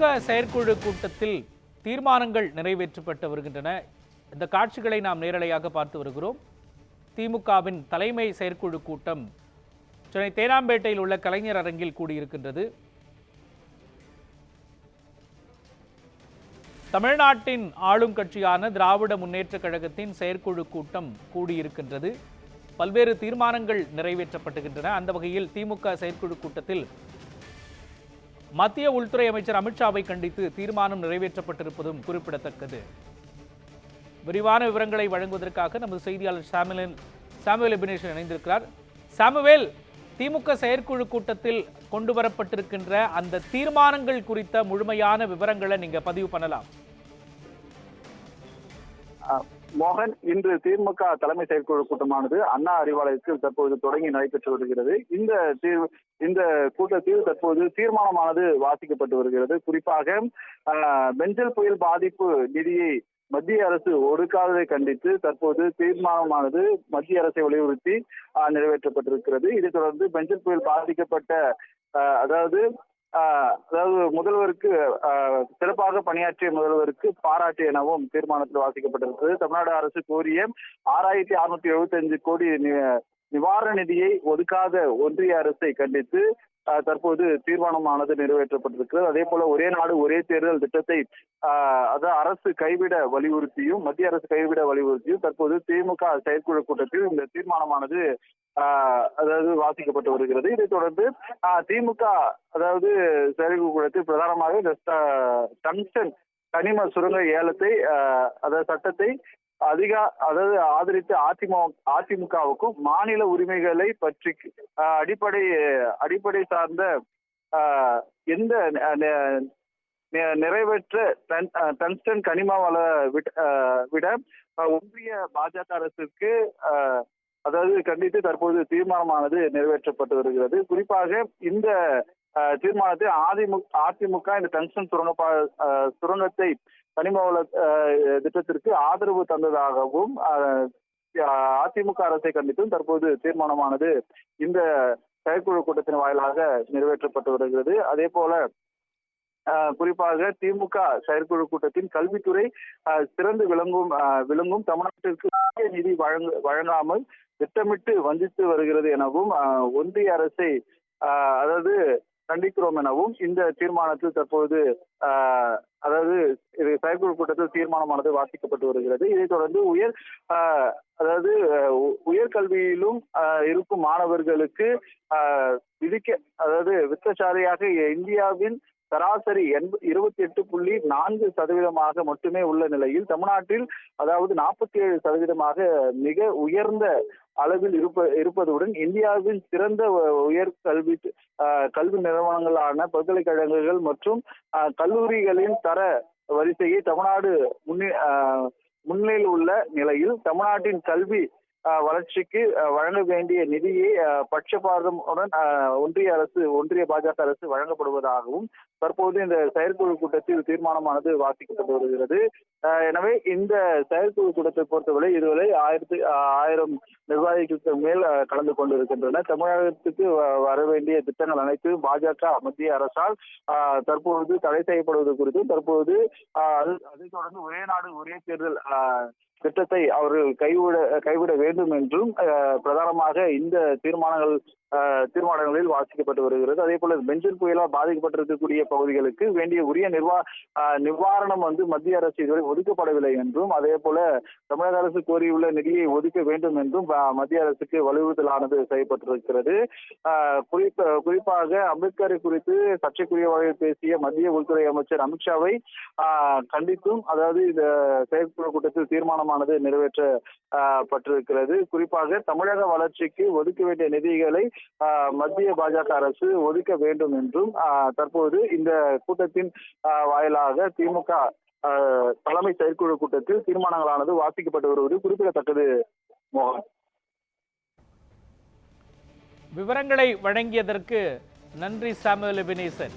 திமுக செயற்குழு கூட்டத்தில் தீர்மானங்கள் நிறைவேற்றப்பட்டு வருகின்றன. இந்த காட்சிகளை நாம் நேரலையாக பார்த்து வருகிறோம். திமுகவின் தலைமை செயற்குழு கூட்டம் சென்னை தேனாம்பேட்டையில் உள்ள கலைஞர் அரங்கில் கூடியிருக்கின்றது. தமிழ்நாட்டின் ஆளும் கட்சியான திராவிட முன்னேற்றக் கழகத்தின் செயற்குழு கூட்டம் கூடியிருக்கின்றது. பல்வேறு தீர்மானங்கள் நிறைவேற்றப்பட்டுகின்றன. அந்த வகையில் திமுக செயற்குழு கூட்டத்தில் மத்திய உள்துறை அமைச்சர் அமித்ஷாவை கண்டித்து தீர்மானம் நிறைவேற்றப்பட்டிருப்பதும் குறிப்பிடத்தக்கது. விரிவான விவரங்களை வழங்குவதற்காக நமது செய்தியாளர் சாமுவேல் சாமுவேல் எபினேஷன் இணைந்திருக்கிறார். சாமுவேல் திமுக செயற்குழு கூட்டத்தில் கொண்டு வரப்பட்டிருக்கின்ற அந்த தீர்மானங்கள் குறித்த முழுமையான விவரங்களை நீங்க பதிவு பண்ணலாம். மோகன் இன்று திமுக தலைமை செயற்குழு கூட்டமானது அண்ணா அறிவாலயத்தில் தற்போது தொடங்கி நடைபெற்று வருகிறது. இந்த தீர்வு இந்த கூட்டத்தில் தற்போது தீர்மானமானது வாசிக்கப்பட்டு வருகிறது. குறிப்பாக பெஞ்சல் புயல் பாதிப்பு நிதியை மத்திய அரசு ஒடுக்காததை கண்டித்து தற்போது தீர்மானமானது மத்திய அரசை வலியுறுத்தி நிறைவேற்றப்பட்டிருக்கிறது. இதைத் தொடர்ந்து பெஞ்சல் புயல் பாதிக்கப்பட்ட அதாவது அதாவது முதல்வருக்கு ஆஹ் சிறப்பாக பணியாற்றிய முதல்வருக்கு பாராட்டு எனவும் தீர்மானத்தில் வாசிக்கப்பட்டிருக்கிறது. தமிழ்நாடு அரசு கோரிய ஆறாயிரத்தி அறுநூத்தி எழுபத்தி அஞ்சு கோடி நி- நிவாரண நிதியை ஒதுக்காத ஒன்றிய அரசை கண்டித்து தற்போது தீர்மானமானது நிறைவேற்றப்பட்டிருக்கிறது. அதே போல ஒரே நாடு ஒரே தேர்தல் திட்டத்தை ஆஹ் அதாவது அரசு கைவிட வலியுறுத்தியும் மத்திய அரசு கைவிட வலியுறுத்தியும் தற்போது திமுக செயற்குழு கூட்டத்தில் இந்த தீர்மானமானது ஆஹ் அதாவது வாசிக்கப்பட்டு வருகிறது. இதைத் தொடர்ந்து ஆஹ் திமுக அதாவது செயற்குழு கூட்டத்தில் பிரதானமாக இந்த டங்ஸ்டன் கனிம சுரங்க ஏலத்தை அதாவது சட்டத்தை அதிக அதாவது ஆதரித்து அதிமுக அதிமுகவுக்கும் மாநில உரிமைகளை பற்றி ஆஹ் அடிப்படை அடிப்படை சார்ந்த ஆஹ் எந்த நிறைவேற்ற தன் தன்ஸ்டன் டங்ஸ்டன் கனிம வள விட- ஆஹ் விட ஒன்றிய பாஜக அரசுக்கு அதாவது கண்டித்து தற்போது தீர்மானமானது நிறைவேற்றப்பட்டு வருகிறது. குறிப்பாக இந்த தீர்மானத்தை அதிமுக அதிமுக இந்த பென்ஷன் சுரங்க சுரங்கத்தை கனிம வள ஆஹ், திட்டத்திற்கு ஆதரவு தந்ததாகவும் அதிமுக அரசை கண்டித்தும் தற்போது தீர்மானமானது இந்த செயற்குழு கூட்டத்தின் வாயிலாக நிறைவேற்றப்பட்டு வருகிறது. அதே போல குறிப்பாக திமுக செயற்குழு கூட்டத்தின் கல்வித்துறை சிறந்து விளங்கும் விளங்கும் தமிழ்நாட்டிற்கு நிதி வழங்க வழங்காமல் திட்டமிட்டு வஞ்சித்து வருகிறது எனவும் ஒன்றிய அரசை ஆஹ், அதாவது கண்டிக்கிறோம் எனவும் இந்த தீர்மானத்தில் தற்போது ஆஹ், அதாவது இது செயற்குழு கூட்டத்தில் தீர்மானமானது வாசிக்கப்பட்டு வருகிறது. இதைத் தொடர்ந்து உயர் அதாவது உ- உயர்கல்வியிலும் இருக்கும் மாணவர்களுக்கு ஆஹ், விதிக்க அதாவது வித்தசாரியாக இந்தியாவின் சராசரி இருபத்தி எட்டு புள்ளி நான்கு சதவீதமாக மட்டுமே உள்ள நிலையில் தமிழ்நாட்டில் அதாவது நாற்பத்தி ஏழு சதவீதமாக மிக உயர்ந்த அளவில் இருப்ப இருப்பதுடன் இந்தியாவின் சிறந்த உயர் கல்வி ஆஹ், கல்வி நிறுவனங்களான பல்கலைக்கழகங்கள் மற்றும் ஆஹ், கல்லூரிகளின் தர வரிசையை தமிழ்நாடு முன்னே ஆஹ், முன்னிலையில் உள்ள நிலையில் தமிழ்நாட்டின் கல்வி வளர்ச்சிக்கு வழங்க வேண்டிய நிதியை பட்சபாதமுடன் ஒன்றிய அரசு ஒன்றிய பாஜக அரசு வழங்கப்படுவதாகவும் தற்போது இந்த செயற்குழு கூட்டத்தில் தீர்மானமானது வாசிக்கப்பட்டு வருகிறது. எனவே இந்த செயற்குழு கூட்டத்தை பொறுத்தவரை இதுவரை ஆயிரத்தி ஆயிரம் நிர்வாகிகளுக்கு மேல் கலந்து கொண்டிருக்கின்றன. தமிழகத்துக்கு வ- வர வேண்டிய திட்டங்கள் அனைத்தும் பாஜக மத்திய அரசால் ஆஹ், தற்பொழுது தடை செய்யப்படுவது குறித்தும் தற்போது ஆஹ், தொடர்ந்து ஒரே நாடு ஒரே தேர்தல் திட்டத்தை அவர்கள் கைவிட கைவிட வேண்டும் என்றும் பிரதானமாக இந்த தீர்மானங்கள் ஆஹ், தீர்மானங்களில் வாசிக்கப்பட்டு வருகிறது. அதே போல பெஞ்சன் புயலால் பாதிக்கப்பட்டிருக்கக்கூடிய பகுதிகளுக்கு வேண்டிய உரிய நிர்வா ஆஹ், நிவாரணம் வந்து மத்திய அரசு இதுவரை ஒதுக்கப்படவில்லை என்றும் அதே போல தமிழக அரசு கோரியுள்ள நிதியை ஒதுக்க வேண்டும் என்றும் மத்திய அரசுக்கு வலியுறுத்தலானது செய்யப்பட்டிருக்கிறது. ஆஹ், குறிப்பாக அம்பேத்கரை குறித்து சர்ச்சைக்குரிய வகையில் பேசிய மத்திய உள்துறை அமைச்சர் அமித்ஷாவை ஆஹ், கண்டித்தும் அதாவது இந்த செயற்குழு கூட்டத்தில் தீர்மானமானது நிறைவேற்றப்பட்டிருக்கிறது. குறிப்பாக தமிழக வளர்ச்சிக்கு ஒதுக்க வேண்டிய நிதிகளை மத்திய பாஜக அரசு ஒதுக்க வேண்டும் என்றும் தற்போது இந்த கூட்டத்தின் வாயிலாக திமுக ஆஹ், தலைமை செயற்குழு கூட்டத்தில் தீர்மானங்களானது வாசிக்கப்பட்டு வருவது குறிப்பிடத்தக்கது மோகன். விவரங்களை வழங்கியதற்கு நன்றி சாமுவேல் எபினேசன்